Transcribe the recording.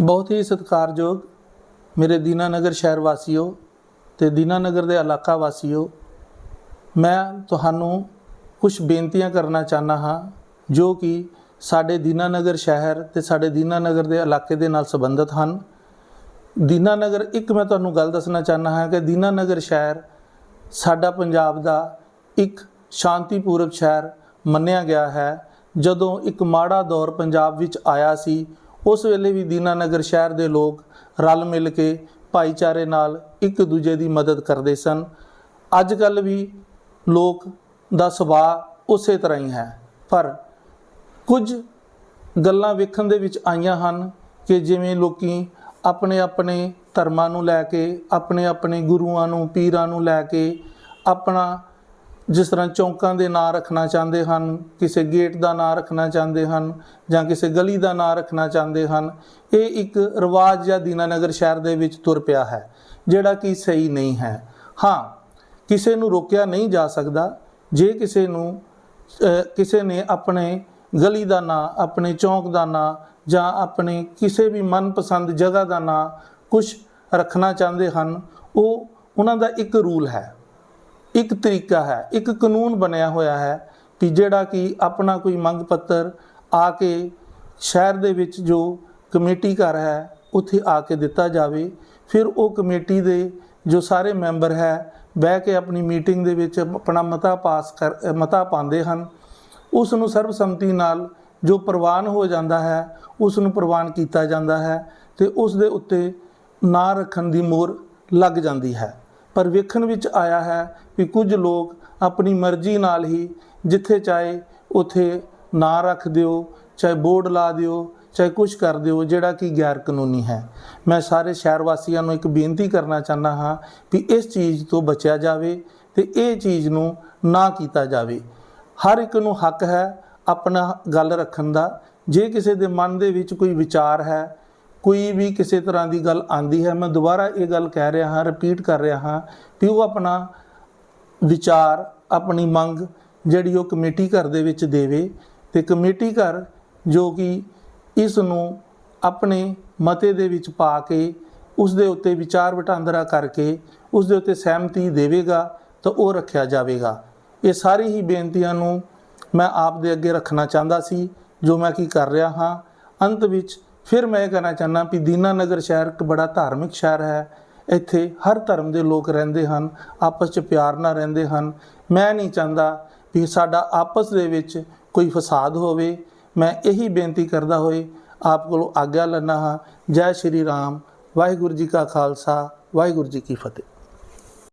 ਬਹੁਤ ਹੀ ਸਤਿਕਾਰਯੋਗ ਮੇਰੇ ਦੀਨਾਨਗਰ ਸ਼ਹਿਰ ਵਾਸੀਓ ਤੇ ਦੀਨਾਨਗਰ ਦੇ ਇਲਾਕਾ ਵਾਸੀਓ, ਮੈਂ ਤੁਹਾਨੂੰ ਕੁਝ ਬੇਨਤੀਆਂ ਕਰਨਾ ਚਾਹਨਾ ਹਾਂ, ਜੋ ਕਿ ਸਾਡੇ ਦੀਨਾਨਗਰ ਸ਼ਹਿਰ ਤੇ ਸਾਡੇ ਦੀਨਾਨਗਰ ਦੇ ਇਲਾਕੇ ਦੇ ਨਾਲ ਸੰਬੰਧਿਤ ਹਨ। ਦੀਨਾਨਗਰ, ਇੱਕ ਮੈਂ ਤੁਹਾਨੂੰ ਗੱਲ ਦੱਸਣਾ ਚਾਹਨਾ ਹਾਂ ਕਿ ਦੀਨਾਨਗਰ ਸ਼ਹਿਰ ਸਾਡਾ ਪੰਜਾਬ ਦਾ ਇੱਕ ਸ਼ਾਂਤੀਪੂਰਵਕ ਸ਼ਹਿਰ ਮੰਨਿਆ ਗਿਆ ਹੈ। ਜਦੋਂ ਇੱਕ ਮਾੜਾ ਦੌਰ ਪੰਜਾਬ ਵਿੱਚ ਆਇਆ ਸੀ ਉਸ ਵੇਲੇ ਵੀ ਦੀਨਾਨਗਰ ਸ਼ਹਿਰ ਦੇ ਲੋਕ ਰਲ ਮਿਲ ਕੇ ਭਾਈਚਾਰੇ ਨਾਲ ਇੱਕ ਦੂਜੇ ਦੀ ਮਦਦ ਕਰਦੇ ਸਨ। ਅੱਜ ਕੱਲ ਵੀ ਲੋਕ ਦਾ ਸੁਭਾਅ ਉਸੇ ਤਰ੍ਹਾਂ ਹੀ ਹੈ। ਪਰ ਕੁਝ ਗੱਲਾਂ ਵੇਖਣ ਦੇ ਵਿੱਚ ਆਈਆਂ ਹਨ ਕਿ ਜਿਵੇਂ ਲੋਕੀ ਆਪਣੇ ਆਪਣੇ ਧਰਮਾਂ ਨੂੰ ਲੈ ਕੇ, ਆਪਣੇ ਆਪਣੇ ਗੁਰੂਆਂ ਨੂੰ, ਪੀਰਾਂ ਨੂੰ ਲੈ ਕੇ ਆਪਣਾ ਜਿਸ ਤਰ੍ਹਾਂ ਚੌਂਕਾਂ ਦੇ ਨਾਂ ਰੱਖਣਾ ਚਾਹੁੰਦੇ ਹਨ, ਕਿਸੇ ਗੇਟ ਦਾ ਨਾਂ ਰੱਖਣਾ ਚਾਹੁੰਦੇ ਹਨ ਜਾਂ ਕਿਸੇ ਗਲੀ ਦਾ ਨਾਂ ਰੱਖਣਾ ਚਾਹੁੰਦੇ ਹਨ, ਇਹ ਇੱਕ ਰਿਵਾਜ ਜਾਂ ਦੀਨਾਨਗਰ ਸ਼ਹਿਰ ਦੇ ਵਿੱਚ ਤੁਰ ਪਿਆ ਹੈ, ਜਿਹੜਾ ਕਿ ਸਹੀ ਨਹੀਂ ਹੈ। ਹਾਂ, ਕਿਸੇ ਨੂੰ ਰੋਕਿਆ ਨਹੀਂ ਜਾ ਸਕਦਾ, ਜੇ ਕਿਸੇ ਨੂੰ ਕਿਸੇ ਨੇ ਆਪਣੇ ਗਲੀ ਦਾ ਨਾਂ, ਆਪਣੇ ਚੌਂਕ ਦਾ ਨਾਂ ਜਾਂ ਆਪਣੇ ਕਿਸੇ ਵੀ ਮਨਪਸੰਦ ਜਗ੍ਹਾ ਦਾ ਨਾਂ ਕੁਝ ਰੱਖਣਾ ਚਾਹੁੰਦੇ ਹਨ, ਉਹ ਉਹਨਾਂ ਦਾ ਇੱਕ ਰੂਲ ਹੈ। ਇੱਕ ਤਰੀਕਾ ਹੈ, ਇੱਕ ਕਾਨੂੰਨ ਬਣਿਆ ਹੋਇਆ ਹੈ ਕਿ ਜਿਹੜਾ ਕਿ ਆਪਣਾ ਕੋਈ ਮੰਗ ਪੱਤਰ ਆ ਕੇ ਸ਼ਹਿਰ ਦੇ ਵਿੱਚ ਜੋ ਕਮੇਟੀ ਘਰ ਹੈ, ਉੱਥੇ ਆ ਕੇ ਦਿੱਤਾ ਜਾਵੇ। ਫਿਰ ਉਹ ਕਮੇਟੀ ਦੇ ਜੋ ਸਾਰੇ ਮੈਂਬਰ ਹੈ, ਬਹਿ ਕੇ ਆਪਣੀ ਮੀਟਿੰਗ ਦੇ ਵਿੱਚ ਆਪਣਾ ਮਤਾ ਪਾਸ ਕਰ, ਮਤਾ ਪਾਉਂਦੇ ਹਨ। ਉਸ ਨੂੰ ਸਰਬਸੰਮਤੀ ਨਾਲ ਜੋ ਪ੍ਰਵਾਨ ਹੋ ਜਾਂਦਾ ਹੈ, ਉਸ ਨੂੰ ਪ੍ਰਵਾਨ ਕੀਤਾ ਜਾਂਦਾ ਹੈ ਤੇ ਉਸ ਦੇ ਉੱਤੇ ਨਾਂ ਰੱਖਣ ਦੀ ਮੋਹਰ ਲੱਗ ਜਾਂਦੀ ਹੈ। ਪਰ ਵੇਖਣ ਵਿੱਚ ਆਇਆ ਹੈ ਕਿ ਕੁਝ ਲੋਕ ਆਪਣੀ ਮਰਜ਼ੀ ਨਾਲ ਹੀ ਜਿੱਥੇ ਚਾਹੇ ਉਥੇ ਨਾਂ ਰੱਖ ਦਿਓ, ਚਾਹੇ ਬੋਰਡ ਲਾ ਦਿਓ, ਚਾਹੇ ਕੁਝ ਕਰ ਦਿਓ, ਜਿਹੜਾ ਕਿ ਗੈਰ ਕਾਨੂੰਨੀ ਹੈ। ਮੈਂ ਸਾਰੇ ਸ਼ਹਿਰ ਵਾਸੀਆਂ ਨੂੰ ਇੱਕ ਬੇਨਤੀ ਕਰਨਾ ਚਾਹੁੰਦਾ ਹਾਂ ਕਿ ਇਸ ਚੀਜ਼ ਤੋਂ ਬਚਿਆ ਜਾਵੇ ਤੇ ਇਹ ਚੀਜ਼ ਨੂੰ ਨਾ ਕੀਤਾ ਜਾਵੇ। ਹਰ ਇੱਕ ਨੂੰ ਹੱਕ ਹੈ ਆਪਣਾ ਗੱਲ ਰੱਖਣ ਦਾ। ਜੇ ਕਿਸੇ ਦੇ ਮਨ ਦੇ ਵਿੱਚ ਕੋਈ ਵਿਚਾਰ ਹੈ ਕੋਈ ਵੀ ਕਿਸੇ ਤਰ੍ਹਾਂ ਦੀ ਗੱਲ ਆਂਦੀ ਹੈ, ਮੈਂ ਦੁਬਾਰਾ ਇਹ ਗੱਲ ਕਹਿ ਰਿਹਾ ਹਾਂ ਰਿਪੀਟ ਕਰ ਰਿਹਾ ਹਾਂ ਕਿ ਉਹ ਆਪਣਾ ਵਿਚਾਰ, ਆਪਣੀ ਮੰਗ ਜਿਹੜੀ ਉਹ ਕਮੇਟੀ ਘਰ ਦੇ ਵਿੱਚ ਦੇਵੇ ਤੇ ਕਮੇਟੀ ਘਰ ਜੋ ਕਿ ਇਸ ਨੂੰ ਆਪਣੇ ਮਤੇ ਦੇ ਵਿੱਚ ਪਾ ਕੇ, ਉਸ ਦੇ ਉੱਤੇ ਵਿਚਾਰ ਵਟਾਂਦਰਾ ਕਰਕੇ, ਉਸ ਦੇ ਉੱਤੇ ਸਹਿਮਤੀ ਦੇਵੇਗਾ ਤਾਂ ਉਹ ਰੱਖਿਆ ਜਾਵੇਗਾ। ਇਹ ਸਾਰੀ ਹੀ ਬੇਨਤੀਆਂ ਨੂੰ ਮੈਂ ਆਪ ਦੇ ਅੱਗੇ ਰੱਖਣਾ ਚਾਹੁੰਦਾ ਸੀ, ਜੋ ਮੈਂ ਕੀ ਕਰ ਰਿਹਾ ਹਾਂ। ਅੰਤ ਵਿੱਚ ਫਿਰ ਮੈਂ ਇਹ ਕਹਿਣਾ ਚਾਹੁੰਦਾ ਕਿ ਦੀਨਾਨਗਰ ਸ਼ਹਿਰ ਇੱਕ ਬੜਾ ਧਾਰਮਿਕ ਸ਼ਹਿਰ ਹੈ। ਇੱਥੇ ਹਰ ਧਰਮ ਦੇ ਲੋਕ ਰਹਿੰਦੇ ਹਨ, ਆਪਸ 'ਚ ਪਿਆਰ ਨਾਲ ਰਹਿੰਦੇ ਹਨ। ਮੈਂ ਨਹੀਂ ਚਾਹੁੰਦਾ ਵੀ ਸਾਡਾ ਆਪਸ ਦੇ ਵਿੱਚ ਕੋਈ ਫਸਾਦ ਹੋਵੇ। ਮੈਂ ਇਹੀ ਬੇਨਤੀ ਕਰਦਾ ਹੋਏ, ਆਪ ਕੋਲੋਂ ਆਗਿਆ ਲੈਣਾ ਹਾਂ। ਜੈ ਸ਼੍ਰੀ ਰਾਮ, ਵਾਹਿਗੁਰੂ ਜੀ ਕਾ ਖਾਲਸਾ, ਵਾਹਿਗੁਰੂ ਜੀ ਕੀ ਫਤਿਹ।